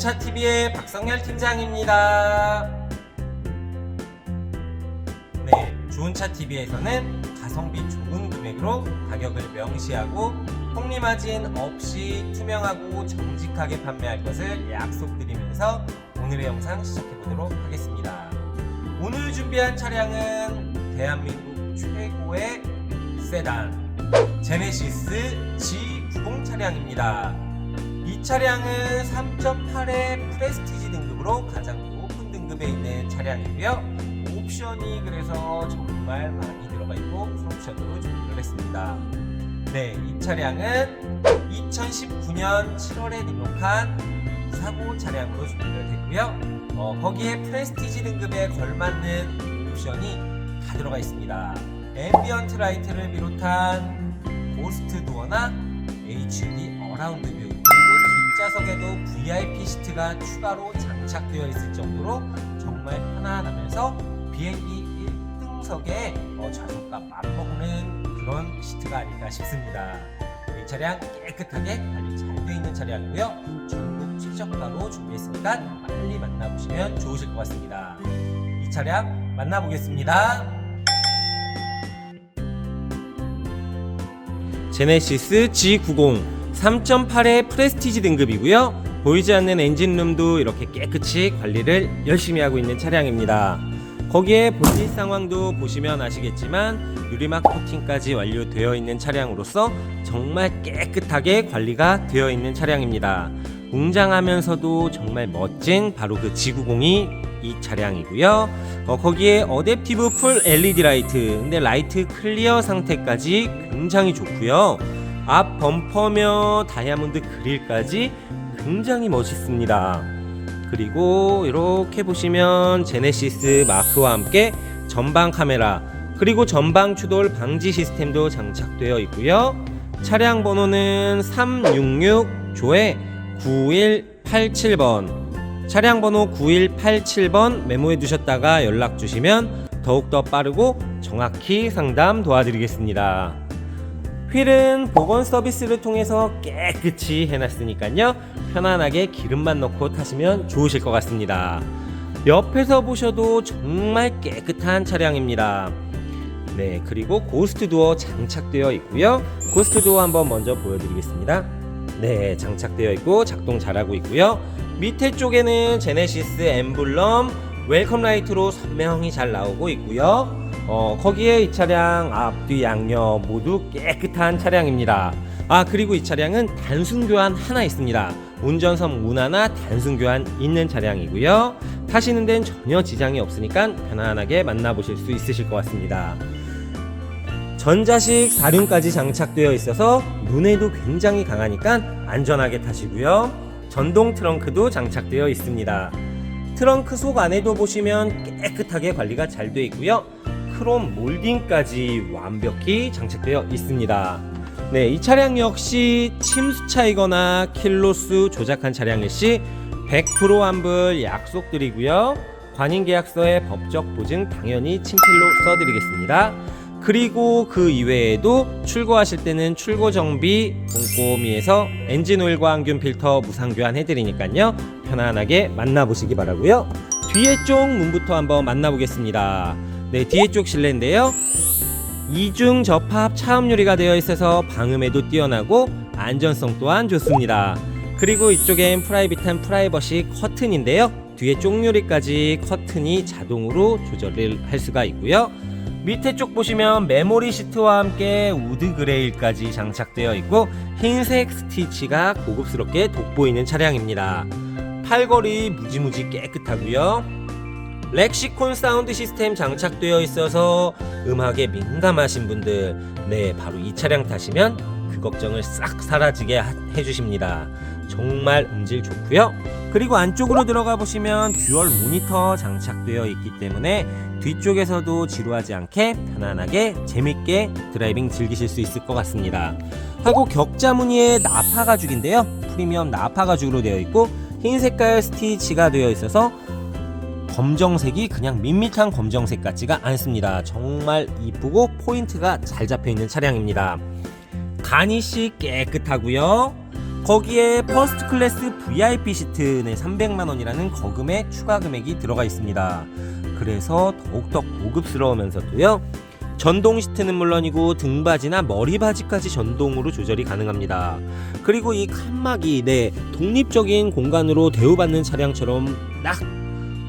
안녕하세요. 좋은차 TV의 박성열 팀장입니다. 네, 좋은차 TV에서는 가성비 좋은 금액으로 가격을 명시하고 폭리마진 없이 투명하고 정직하게 판매할 것을 약속드리면서 오늘의 영상 시작해 보도록 하겠습니다. 오늘 준비한 차량은 대한민국 최고의 세단 제네시스 G90 차량입니다. 이 차량은 3.8의 프레스티지 등급으로 가장 높은 등급에 있는 차량이고요. 옵션이 그래서 정말 많이 들어가 있고 풀옵션으로 준비를 했습니다. 네, 이 차량은 2019년 7월에 등록한 무사고 차량으로 준비를 했고요. 어, 거기에 프레스티지 등급에 걸맞는 옵션이 다 들어가 있습니다. 앰비언트 라이트를 비롯한 고스트 도어나 HUD 어라운드 뷰 뒷좌석에도 VIP 시트가 추가로 장착되어 있을 정도로 정말 편안하면서 비행기 1등석에 어, 좌석과 맞먹는 그런 시트가 아닐까 싶습니다. 이 차량 깨끗하게 관리 잘 되어 있는 차량이고요. 전국 최저가로 준비했으니까 빨리 만나보시면 좋으실 것 같습니다. 이 차량 만나보겠습니다. 제네시스 G90 3.8의 프레스티지 등급이고요. 보이지 않는 엔진룸도 이렇게 깨끗이 관리를 열심히 하고 있는 차량입니다. 거기에 본닛 상황도 보시면 아시겠지만 유리막 코팅까지 완료되어 있는 차량으로서 정말 깨끗하게 관리가 되어 있는 차량입니다. 웅장하면서도 정말 멋진 바로 그 G90이 이 차량이고요. 어, 거기에 어댑티브 풀 LED 라이트, 근데 라이트 클리어 상태까지 굉장히 좋고요. 앞 범퍼며 다이아몬드 그릴까지 굉장히 멋있습니다. 그리고 이렇게 보시면 제네시스 마크와 함께 전방 카메라 그리고 전방 추돌 방지 시스템도 장착되어 있고요. 차량 번호는 366 조에 9187번 차량 번호 9187번 메모해 두셨다가 연락 주시면 더욱더 빠르고 정확히 상담 도와드리겠습니다. 휠은 보건 서비스를 통해서 깨끗이 해놨으니까요. 편안하게 기름만 넣고 타시면 좋으실 것 같습니다. 옆에서 보셔도 정말 깨끗한 차량입니다. 네, 그리고 고스트 도어 장착되어 있고요. 고스트 도어 한번 먼저 보여드리겠습니다. 네, 장착되어 있고 작동 잘하고 있고요. 밑에 쪽에는 제네시스 엠블럼 웰컴 라이트로 선명히 잘 나오고 있고요. 어, 거기에 이 차량 앞뒤 양옆 모두 깨끗한 차량입니다. 아, 그리고 이 차량은 단순 교환 하나 있습니다. 운전석 문 하나 단순 교환 있는 차량이고요. 타시는 데는 전혀 지장이 없으니까 편안하게 만나보실 수 있으실 것 같습니다. 전자식 사륜까지 장착되어 있어서 눈에도 굉장히 강하니까 안전하게 타시고요. 전동 트렁크도 장착되어 있습니다. 트렁크 속 안에도 보시면 깨끗하게 관리가 잘 되어 있고요. 크롬 몰딩까지 완벽히 장착되어 있습니다. 네, 이 차량 역시 침수차이거나 킬로수 조작한 차량일 시 100% 환불 약속드리고요. 관인 계약서에 법적 보증 당연히 친필로 써드리겠습니다. 그리고 그 이외에도 출고하실 때는 출고 정비 꼼꼼히 해서 엔진 오일과 항균 필터 무상 교환해 드리니까요. 편안하게 만나보시기 바라고요. 뒤에 쪽 문부터 한번 만나보겠습니다. 네, 뒤에 쪽 실내인데요. 이중 접합 차음 유리가 되어 있어서 방음에도 뛰어나고 안전성 또한 좋습니다. 그리고 이쪽엔 프라이빗한 프라이버시 커튼인데요. 뒤에 쪽유리까지 커튼이 자동으로 조절을 할 수가 있고요. 밑에 쪽 보시면 메모리 시트와 함께 우드 그레일까지 장착되어 있고 흰색 스티치가 고급스럽게 돋보이는 차량입니다. 팔걸이 무지무지 깨끗하고요. 렉시콘 사운드 시스템 장착되어 있어서 음악에 민감하신 분들 네 바로 이 차량 타시면 그 걱정을 싹 사라지게 하- 해주십니다. 정말 음질 좋고요. 그리고 안쪽으로 들어가 보시면 듀얼 모니터 장착되어 있기 때문에 뒤쪽에서도 지루하지 않게 편안하게 재밌게 드라이빙 즐기실 수 있을 것 같습니다. 하고 격자 무늬의 나파 가죽인데요. 프리미엄 나파 가죽으로 되어 있고 흰 색깔 스티치가 되어 있어서 검정색이 그냥 밋밋한 검정색 같지가 않습니다. 정말 이쁘고 포인트가 잘 잡혀 있는 차량입니다. 가니시 깨끗하고요. 거기에 퍼스트 클래스 VIP 시트는 300만 원이라는 거금의 추가 금액이 들어가 있습니다. 그래서 더욱더 고급스러우면서도요. 전동 시트는 물론이고 등받이나 머리바지까지 전동으로 조절이 가능합니다. 그리고 이 칸막이 네 독립적인 공간으로 대우받는 차량처럼 딱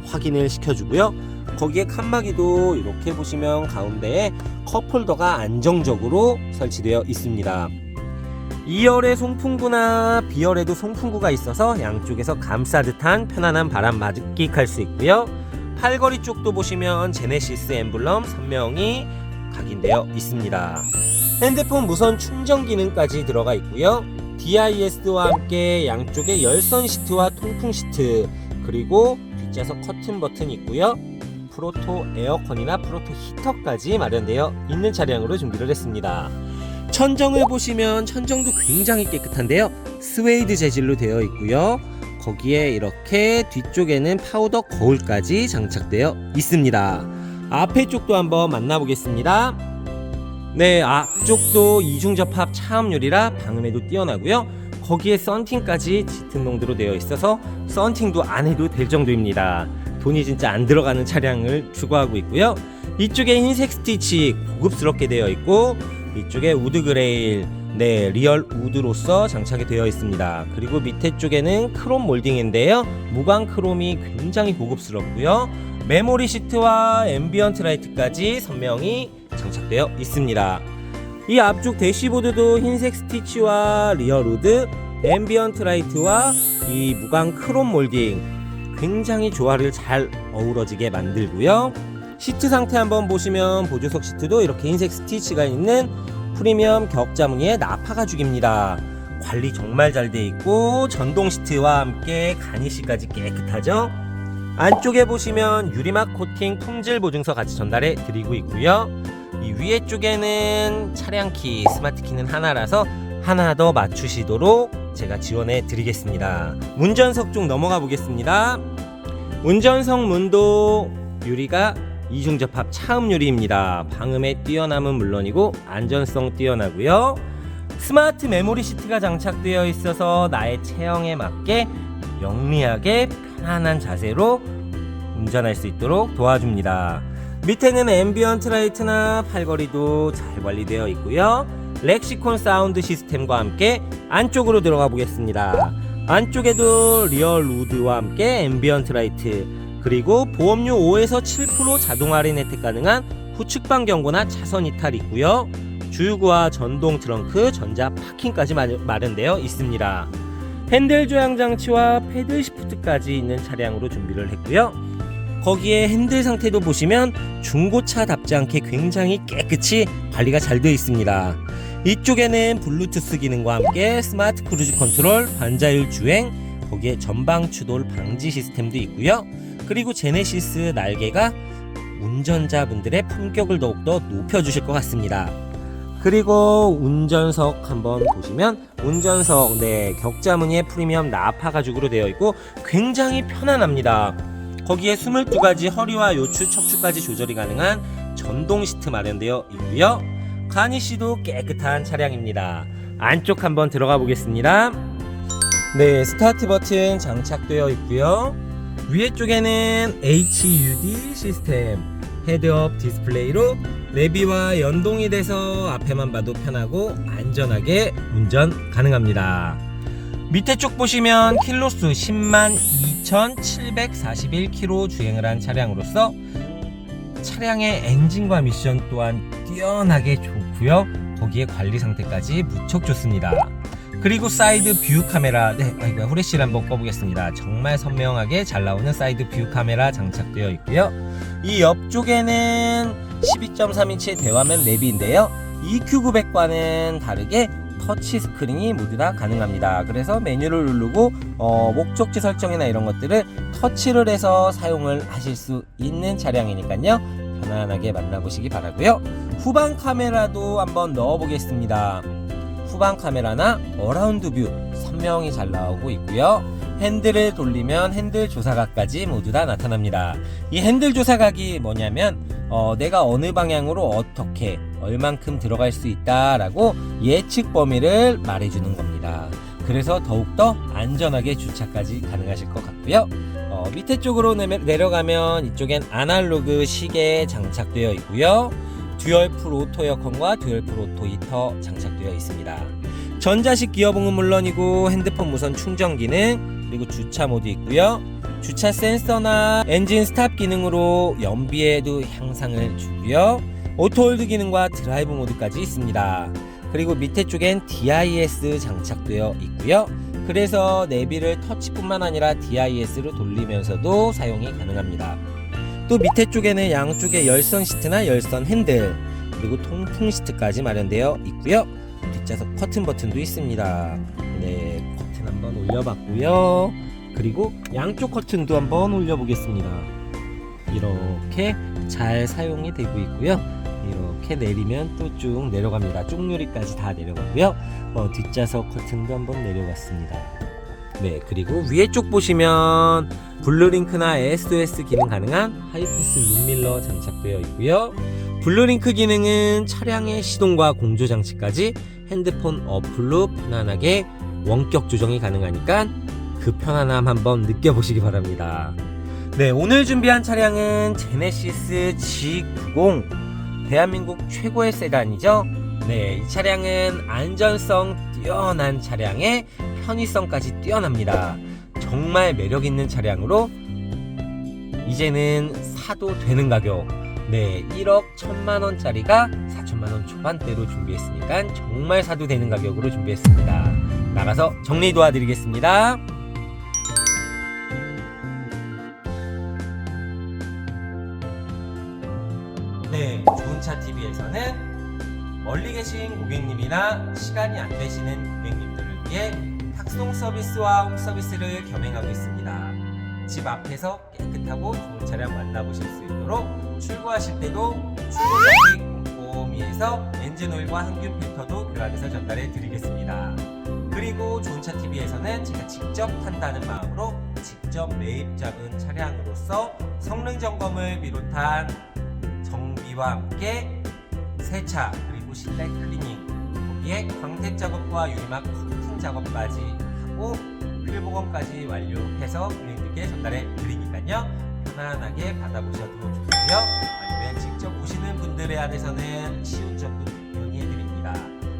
확인을 시켜주고요. 거기에 칸막이도 이렇게 보시면 가운데에 컵홀더가 안정적으로 설치되어 있습니다. 2열에 송풍구나 B열에도 송풍구가 있어서 양쪽에서 감싸듯한 편안한 바람 맞기할 수 있고요. 팔걸이 쪽도 보시면 제네시스 엠블럼 선명히 각인되어 있습니다. 핸드폰 무선 충전 기능까지 들어가 있고요. DIS와 함께 양쪽에 열선 시트와 통풍 시트 그리고 뒷좌석 커튼 버튼이 있고요. 프로토 에어컨이나 프로토 히터까지 마련되어 있는 차량으로 준비를 했습니다. 천정을 보시면 천정도 굉장히 깨끗한데요. 스웨이드 재질로 되어 있고요. 거기에 이렇게 뒤쪽에는 파우더 거울까지 장착되어 있습니다. 앞에 쪽도 한번 만나보겠습니다. 네, 앞쪽도 이중 접합 차음률이라 방음에도 뛰어나고요. 거기에 썬팅까지 짙은 농도로 되어 있어서 썬팅도 안 해도 될 정도입니다. 돈이 진짜 안 들어가는 차량을 추구하고 있고요. 이쪽에 흰색 스티치 고급스럽게 되어 있고 이쪽에 우드 그레일 네 리얼 우드로서 장착이 되어 있습니다. 그리고 밑에 쪽에는 크롬 몰딩인데요. 무광 크롬이 굉장히 고급스럽고요. 메모리 시트와 앰비언트 라이트까지 선명히 장착되어 있습니다. 이 앞쪽 대시보드도 흰색 스티치와 리얼 우드, 앰비언트 라이트와 이 무광 크롬 몰딩 굉장히 조화를 잘 어우러지게 만들고요. 시트 상태 한번 보시면 보조석 시트도 이렇게 흰색 스티치가 있는 프리미엄 격자 무늬의 나파 가 죽입니다. 관리 정말 잘 돼 있고 전동 시트와 함께 가니시까지 깨끗하죠. 안쪽에 보시면 유리막 코팅 품질 보증서 같이 전달해 드리고 있고요. 이 위에 쪽에는 차량 키, 스마트 키는 하나라서 하나 더 맞추시도록 제가 지원해 드리겠습니다. 운전석 쪽 넘어가 보겠습니다. 운전석 문도 유리가 이중 접합 차음 유리입니다. 방음에 뛰어남은 물론이고 안전성 뛰어나고요. 스마트 메모리 시트가 장착되어 있어서 나의 체형에 맞게 영리하게 편안한 자세로 운전할 수 있도록 도와줍니다. 밑에는 앰비언트 라이트나 팔걸이도 잘 관리되어 있고요. 렉시콘 사운드 시스템과 함께 안쪽으로 들어가 보겠습니다. 안쪽에도 리얼 우드와 함께 앰비언트 라이트 그리고 보험료 5에서 7% 자동 할인 혜택 가능한 후측방 경고나 차선 이탈 있고요. 주유구와 전동 트렁크, 전자 파킹까지 마- 마련되어 있습니다. 핸들 조향 장치와 패들 시프트까지 있는 차량으로 준비를 했고요. 거기에 핸들 상태도 보시면 중고차답지 않게 굉장히 깨끗이 관리가 잘 되어 있습니다. 이쪽에는 블루투스 기능과 함께 스마트 크루즈 컨트롤, 반자율 주행, 거기에 전방 추돌 방지 시스템도 있고요. 그리고 제네시스 날개가 운전자분들의 품격을 더욱더 높여주실 것 같습니다. 그리고 운전석 한번 보시면 운전석 네 격자 무늬의 프리미엄 나파 가죽으로 되어 있고 굉장히 편안합니다. 거기에 22가지 허리와 요추, 척추까지 조절이 가능한 전동 시트 마련되어 있고요. 가니시도 깨끗한 차량입니다. 안쪽 한번 들어가 보겠습니다. 네, 스타트 버튼 장착되어 있고요. 위에 쪽에는 HUD 시스템 헤드업 디스플레이로 내비와 연동이 돼서 앞에만 봐도 편하고 안전하게 운전 가능합니다. 밑에 쪽 보시면 킬로수 10만 2,741km 주행을 한 차량으로서 차량의 엔진과 미션 또한 뛰어나게 좋고요. 거기에 관리 상태까지 무척 좋습니다. 그리고 사이드 뷰 카메라, 네, 아이고 후레쉬를 한번 꺼보겠습니다. 정말 선명하게 잘 나오는 사이드 뷰 카메라 장착되어 있고요. 이 옆쪽에는 12.3인치의 대화면 내비인데요. EQ900과는 다르게 터치 스크린이 모두 다 가능합니다. 그래서 메뉴를 누르고 어, 목적지 설정이나 이런 것들을 터치를 해서 사용을 하실 수 있는 차량이니까요. 편안하게 만나보시기 바라고요. 후방 카메라도 한번 넣어보겠습니다. 후방 카메라나 어라운드 뷰 선명히 잘 나오고 있고요. 핸들을 돌리면 핸들 조사각까지 모두 다 나타납니다. 이 핸들 조사각이 뭐냐면 어, 내가 어느 방향으로 어떻게 얼만큼 들어갈 수 있다라고 예측 범위를 말해주는 겁니다. 그래서 더욱더 안전하게 주차까지 가능하실 것 같고요. 어, 밑에 쪽으로 내- 내려가면 이쪽엔 아날로그 시계 장착되어 있고요. 듀얼 풀 오토 에어컨과 듀얼 풀 오토 히터 장착되어 있습니다. 전자식 기어봉은 물론이고 핸드폰 무선 충전 기능 그리고 주차 모드 있고요. 주차 센서나 엔진 스탑 기능으로 연비에도 향상을 주고요. 오토홀드 기능과 드라이브 모드까지 있습니다. 그리고 밑에 쪽엔 DIS 장착되어 있고요. 그래서 내비를 터치뿐만 아니라 DIS로 돌리면서도 사용이 가능합니다. 또 밑에 쪽에는 양쪽에 열선 시트나 열선 핸들 그리고 통풍 시트까지 마련되어 있고요. 뒷좌석 커튼 버튼도 있습니다. 네, 커튼 한번 올려봤고요. 그리고 양쪽 커튼도 한번 올려보겠습니다. 이렇게 잘 사용이 되고 있고요. 이렇게 내리면 또 쭉 내려갑니다. 쪽유리까지 다 내려가고요. 어, 뒷좌석 커튼도 한번 내려갔습니다. 네, 그리고 위에 쪽 보시면 블루링크나 SOS 기능 가능한 하이패스 룸밀러 장착되어 있고요. 블루링크 기능은 차량의 시동과 공조 장치까지 핸드폰 어플로 편안하게 원격 조정이 가능하니까 그 편안함 한번 느껴보시기 바랍니다. 네, 오늘 준비한 차량은 제네시스 G90 대한민국 최고의 세단이죠. 네, 이 차량은 안전성 뛰어난 차량에 편의성까지 뛰어납니다. 정말 매력 있는 차량으로 이제는 사도 되는 가격. 네, 1억 1천만 원짜리가 4천만 원 초반대로 준비했으니까 정말 사도 되는 가격으로 준비했습니다. 나가서 정리 도와드리겠습니다. 네, 좋은차 TV에서는 멀리 계신 고객님이나 시간이 안 되시는 고객님들을 위해 탁송 서비스와 홈 서비스를 겸행하고 있습니다. 집 앞에서 깨끗하고 좋은 차량 만나보실 수 있도록 출고하실 때도 출고자식 꼼꼼히해서 엔진 오일과 항균 필터도 교환해서 전달해 드리겠습니다. 그리고 좋은차 TV에서는 제가 직접 탄다는 마음으로 직접 매입 잡은 차량으로서 성능 점검을 비롯한 정비와 함께 세차 그리고 실내 클리닝 거기에 광택 작업과 유리막 커팅 작업까지 하고 필보건까지 완료해서 고객님께 전달해 드리니까요. 편안하게 받아보셔도 좋고요. 아니면 직접 오시는 분들에 한해서는 시운전도 당연히 해드립니다.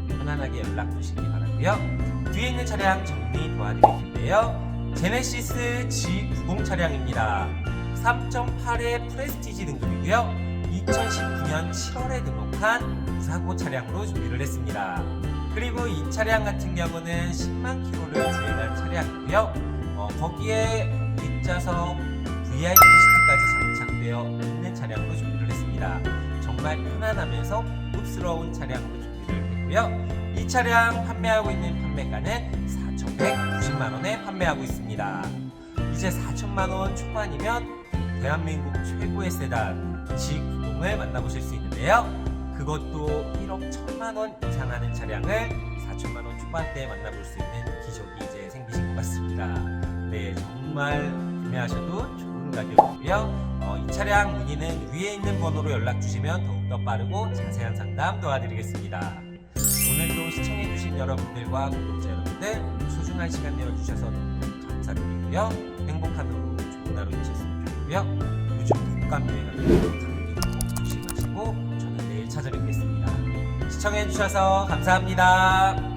편안하게 연락 주시기 바라고요. 뒤에 있는 차량 정리 도와드릴 텐데요. 제네시스 G90 차량입니다. 3.8의 프레스티지 등급이고요 2019년 7월에 등록한 무사고 차량으로 준비를 했습니다. 그리고 이 차량 같은 경우는 10만 킬로를 주행한 차량이고요. 어, 거기에 뒷좌석 VIP 시트까지 장착되어 있는 차량으로 준비를 했습니다. 정말 편안하면서 고급스러운 차량으로 준비를 했고요. 이 차량 판매하고 있는 판매가는 4,190만 원에 판매하고 있습니다. 이제 4천만 원 초반이면 대한민국 최고의 세단 G90을 만나보실 수 있는데요. 그것도 1억 1천만 원 이상 하는 차량을 4천만 원 초반대에 만나볼 수 있는 기적이 이제 생기신 것 같습니다. 네, 정말 구매하셔도 좋은 가격이고요. 어, 이 차량 문의는 위에 있는 번호로 연락 주시면 더욱더 빠르고 자세한 상담 도와드리겠습니다. 오늘도 시청해주신 여러분들과 구독자 여러분들 소중한 시간 내어주셔서 감사드리고요. 행복한 하루, 좋은 하루 되셨으면 좋겠고요. 요즘 독감 유행하 찾아뵙겠습니다. 시청해주셔서 감사합니다.